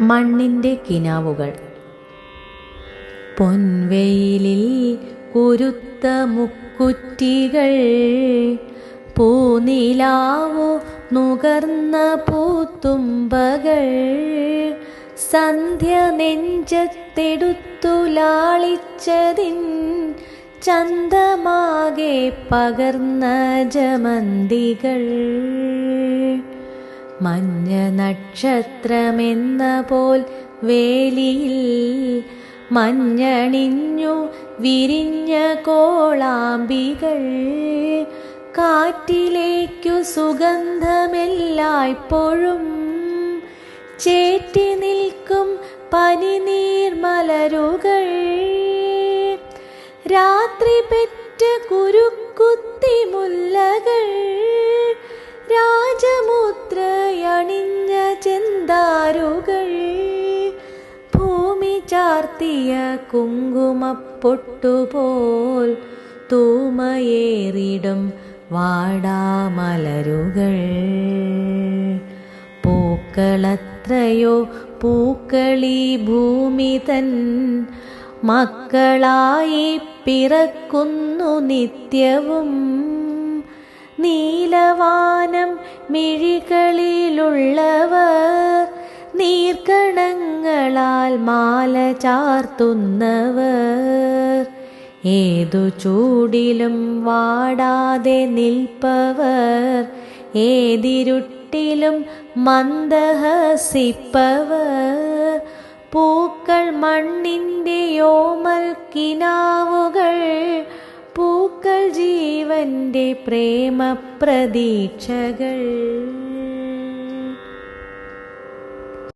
മണ്ണിന്റെ കിനാവുകൾ. പൊൻവെയിലിൽ കുരുത്ത മുക്കുറ്റികൾ പൂനിലാവു നുകർന്ന പൂത്തുമ്പകൾ. സന്ധ്യ നെഞ്ചത്തെടുത്തുലാളിച്ചതിൻ ചന്തമാകെ പകർന്ന ജമന്തികൾ. മഞ്ഞ നക്ഷത്രമെന്ന പോൽ വേലിയിൽ മഞ്ഞണിഞ്ഞു വിരിഞ്ഞ കോളാമ്പികൾ. കാറ്റിലേക്കു സുഗന്ധമെല്ലായ്പ്പോഴും ചേറ്റി നിൽക്കും പനിനീർമലരുകൾ രാത്രി പെറ്റ കുരുക്കുത്തി ചാർത്തിയ കുങ്കുമപ്പൊട്ടുപോൽ തൂമയേറിടും വാടാമലരുകൾ. പൂക്കളത്രയോ പൂക്കളി ഭൂമി തൻ മക്കളായി പിറക്കുന്നു നിത്യവും. നീലവാനം മിഴികളിലുള്ളവർ നീർക്കണങ്ങളാൽ മാല ചാർത്തുന്നവർ. ഏതു ചൂടിലും വാടാതെ നിൽപ്പവർ. ഏതിരുട്ടിലും മന്ദഹസിപ്പവർ. പൂക്കൾ മണ്ണിന്റെ യോമൽ കിനാവുകൾ. പൂക്കൾ ജീവന്റെ പ്രേമ പ്രതീക്ഷകൾ